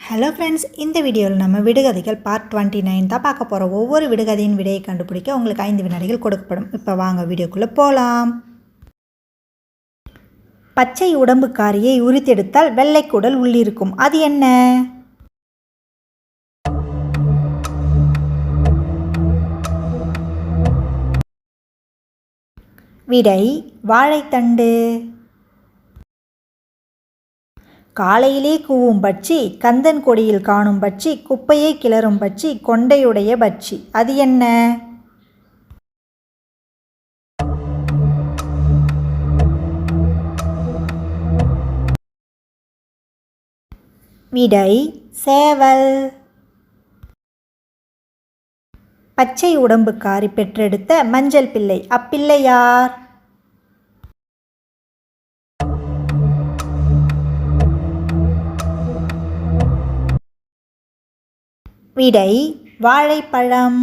Hello friends இந்த வீடியோவில் நம்ம விடுகதைகள் பார்ட் டுவெண்ட்டி நைன் தான் பார்க்க போகிறோம் ஒவ்வொரு விடுகதையின் விடையை கண்டுபிடிக்க உங்களுக்கு ஐந்து வினாடிகள் கொடுக்கப்படும். இப்போ வாங்க வீடியோக்குள்ளே போகலாம் பச்சை உடம்புக்காரியை உரித்தெடுத்தால் வெள்ளைக்குடல் உள்ளிருக்கும். அது என்ன? விடை வாழைத்தண்டு. காலையிலே கூவும் பட்சி கந்தன் கொடியில் காணும் பட்சி குப்பையை கிளறும் பட்சி கொண்டையுடைய பட்சி. அது என்ன? விடை சேவல். பச்சை உடம்புக்காரி பெற்றெடுத்த மஞ்சள் பிள்ளை அப்பிள்ளை யார் விடை வாழைப்பழம்.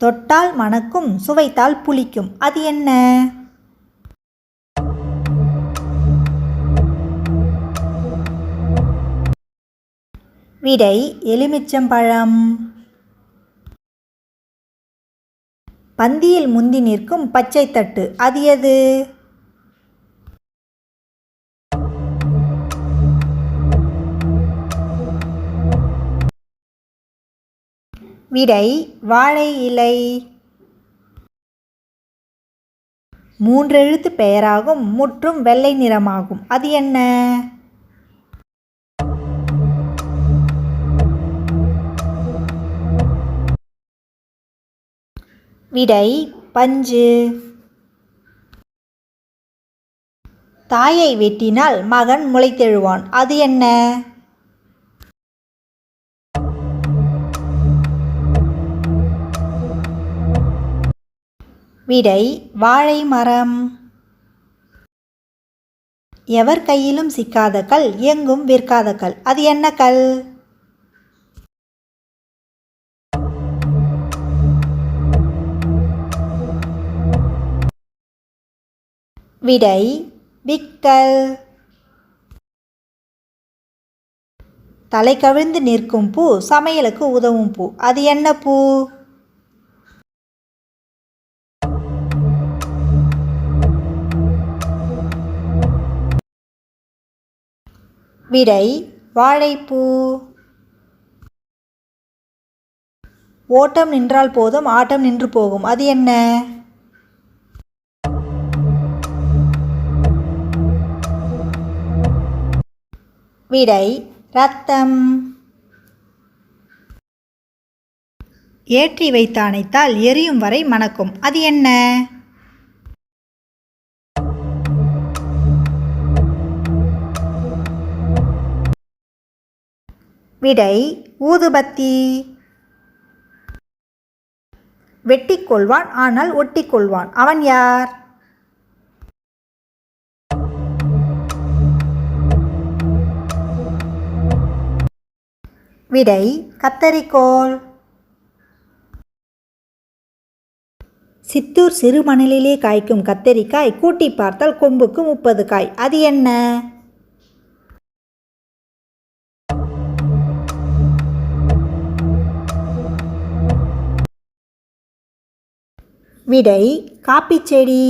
தொட்டால் மணக்கும் சுவைத்தால் புளிக்கும். அது என்ன? விடை எலுமிச்சம்பழம். பந்தியில் முந்தி நிற்கும் பச்சை தட்டு அது எது? விடை வாழை இலை. மூன்றெழுத்து பெயராகும் முற்றும் வெள்ளை நிறமாகும். அது என்ன? விடை பஞ்சு. தாயை வெட்டினால் மகன் முளைத்தெழுவான். அது என்ன? விடை வாழை மரம். எவர் கையிலும் சிக்காத கல் எங்கும் விற்காத கல். அது என்ன கல்? விடை விக்கல் தலை கவிழ்ந்து நிற்கும் பூ சமையலுக்கு உதவும் பூ. அது என்ன பூ? விடை வாழைப்பூ. ஓட்டம் நின்றால் போதும் ஆட்டம் நின்று போகும். அது என்ன? விடை ரத்தம் ஏற்றி வைத்து அணைத்தால் எரியும் வரை மணக்கும். அது என்ன? விடை ஊதுபத்தி. வெட்டிக்கொள்வான் ஆனால் ஒட்டிக்கொள்வான். அவன் யார்? விடை கத்தரிக்கோள் சித்தூர் சிறுமணலிலே காய்க்கும் கத்தரிக்காய் கூட்டி பார்த்தால் கொம்புக்கு முப்பது காய். அது என்ன? விடை காப்பிச்செடி.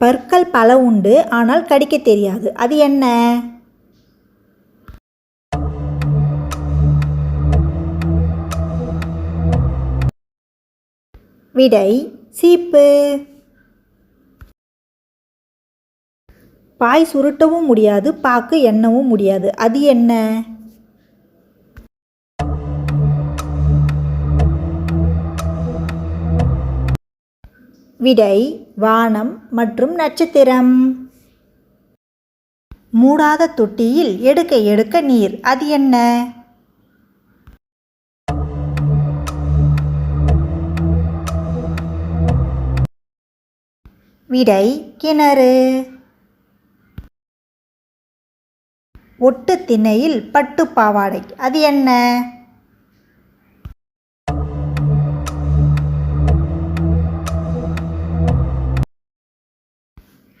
பற்கள் பல உண்டு ஆனால் கடிக்க தெரியாது. அது என்ன? விடை சீப்பு. பாய் சுருட்டவும் முடியாது பாக்கு எண்ணவும் முடியாது. அது என்ன? விடை வானம் மற்றும் நட்சத்திரம். மூடாத தொட்டியில் எடுக்க எடுக்க நீர் அது என்ன? விடை கிணறு. ஒட்டு திணையில் பட்டு பாவாடை அது என்ன?